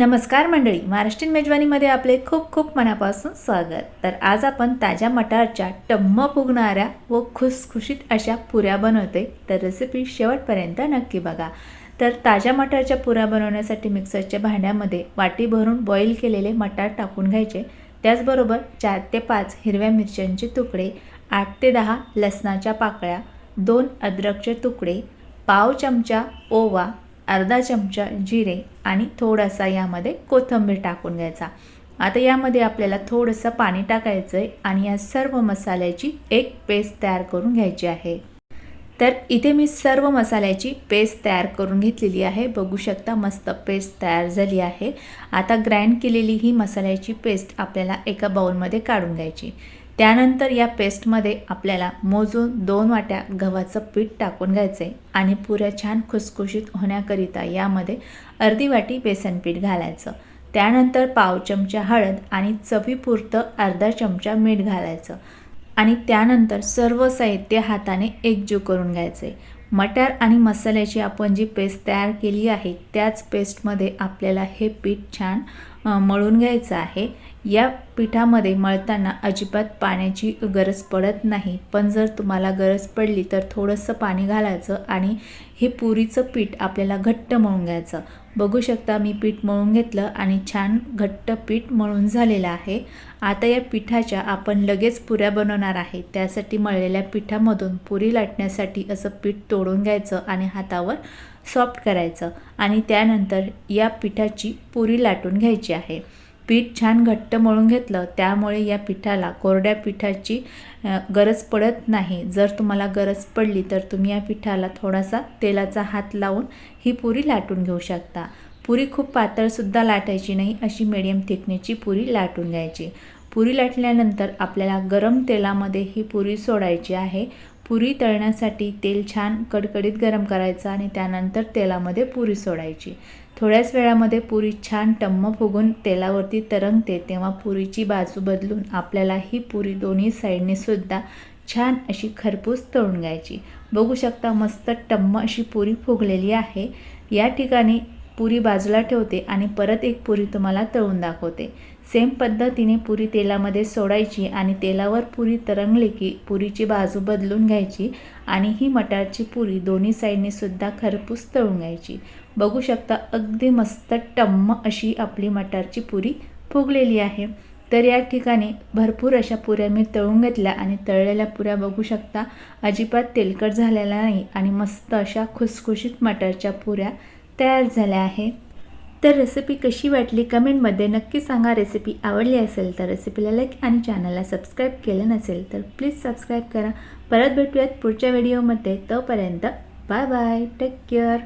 नमस्कार मंडळी महाराष्ट्रीयन मेजवानीमध्ये आपले खूप खूप मनापासून स्वागत. तर आज आपण ताज्या मटारच्या टम्म फुगणाऱ्या व खुसखुशीत अशा पुऱ्या बनवते. तर रेसिपी शेवटपर्यंत नक्की बघा. तर ताज्या मटारच्या पुऱ्या बनवण्यासाठी मिक्सरच्या भांड्यामध्ये वाटी भरून बॉईल केलेले मटार टाकून घ्यायचे. त्याचबरोबर चार ते पाच हिरव्या मिरच्यांचे तुकडे आठ ते दहा लसणाच्या पाकळ्या दोन अद्रकचे तुकडे पाव चमचा ओवा अर्धा चमचा जिरे आणि थोडासा यामध्ये कोथिंबीर टाकून घ्यायचा. आता यामध्ये आपल्याला थोडंसं पाणी टाकायचं आहे आणि या सर्व मसाल्याची एक पेस्ट तयार करून घ्यायची आहे. तर इथे मी सर्व मसाल्याची पेस्ट तयार करून घेतलेली आहे. बघू शकता मस्त पेस्ट तयार झाली आहे. आता ग्राइंड केलेली ही मसाल्याची पेस्ट आपल्याला एका बाउलमध्ये काढून घ्यायची. त्यानंतर या पेस्टमध्ये आपल्याला मोजून दोन वाट्या गव्हाचं पीठ टाकून घ्यायचं आहे आणि पुऱ्या छान खुसखुशीत होण्याकरिता यामध्ये अर्धी वाटी बेसन पीठ घालायचं. त्यानंतर पाव चमचा हळद आणि चवीपुरतं अर्धा चमचा मीठ घालायचं. आणि त्यानंतर सर्व साहित्य हाताने एकजीव करून घ्यायचे मटार आणि मसाल्याची आपण जी पेस्ट तयार केली आहे त्याच पेस्टमध्ये आपल्याला हे पीठ छान मळून घ्यायचं आहे. या पिठामध्ये मळताना अजिबात पाण्याची गरज पडत नाही. पण जर तुम्हाला गरज पडली तर थोडंसं पाणी घालायचं आणि हे पुरीचं पीठ आपल्याला घट्ट मळून घ्यायचं. बघू शकता मी पीठ मळून घेतलं आणि छान घट्ट पीठ मळून झालेलं आहे. आता या पिठाच्या आपण लगेच पुऱ्या बनवणार आहे. त्यासाठी मळलेल्या पिठामधून पुरी लाटण्यासाठी असं पीठ तोडून घ्यायचं आणि हातावर सॉफ्ट करायचं आणि त्यानंतर या पिठाची पुरी लाटून घ्यायची आहे. पीठ छान घट्ट मळून घेतलं त्यामुळे या पिठाला कोरड्या पिठाची गरज पडत नाही. जर तुम्हाला गरज पडली तर तुम्ही या पिठाला थोडासा तेलाचा हात लावून ही पुरी लाटून घेऊ शकता. पुरी खूप पातळसुद्धा लाटायची नाही अशी मिडियम थिकनेची पुरी लाटून घ्यायची. पुरी लाटल्यानंतर आपल्याला गरम तेलामध्ये ही पुरी सोडायची आहे. पुरी तळण्यासाठी तेल छान कडकडीत गरम करायचं आणि त्यानंतर तेलामध्ये पुरी सोडायची. थोड्याच वेळामध्ये पुरी छान टम्म फुगून तेलावरती तरंगते तेव्हा पुरीची बाजू बदलून आपल्याला ही पुरी दोन्ही साईडने सुद्धा छान अशी खरपूस तळून घ्यायची. बघू शकता मस्त टम्म अशी पुरी फुगलेली आहे. या ठिकाणी पुरी बाजूला ठेवते आणि परत एक पुरी तुम्हाला तळून दाखवते. सेम पद्धतीने पुरी तेलामध्ये सोडायची आणि तेलावर पुरी तरंगली की पुरीची बाजू बदलून घ्यायची आणि ही मटारची पुरी दोन्ही साईडने सुद्धा खरपूस तळून घ्यायची. बघू शकता अगदी मस्त टम्म अशी आपली मटारची पुरी फुगलेली आहे. तर या ठिकाणी भरपूर अशा पुऱ्या मी तळून घेतल्या आणि तळलेल्या पुऱ्या बघू शकता. अजिबात तेलकट झालेल्या नाही आणि मस्त अशा खुसखुशीत मटारच्या पुऱ्या तयार झाल्या आहे. तर रेसिपी कशी वाटली कमेंटमध्ये नक्की सांगा. रेसिपी आवडली असेल तर रेसिपीला लाईक आणि चॅनलला सबस्क्राईब केलं नसेल तर प्लीज सबस्क्राईब करा. परत भेटूयात पुढच्या व्हिडिओमध्ये तोपर्यंत बाय बाय टेक केअर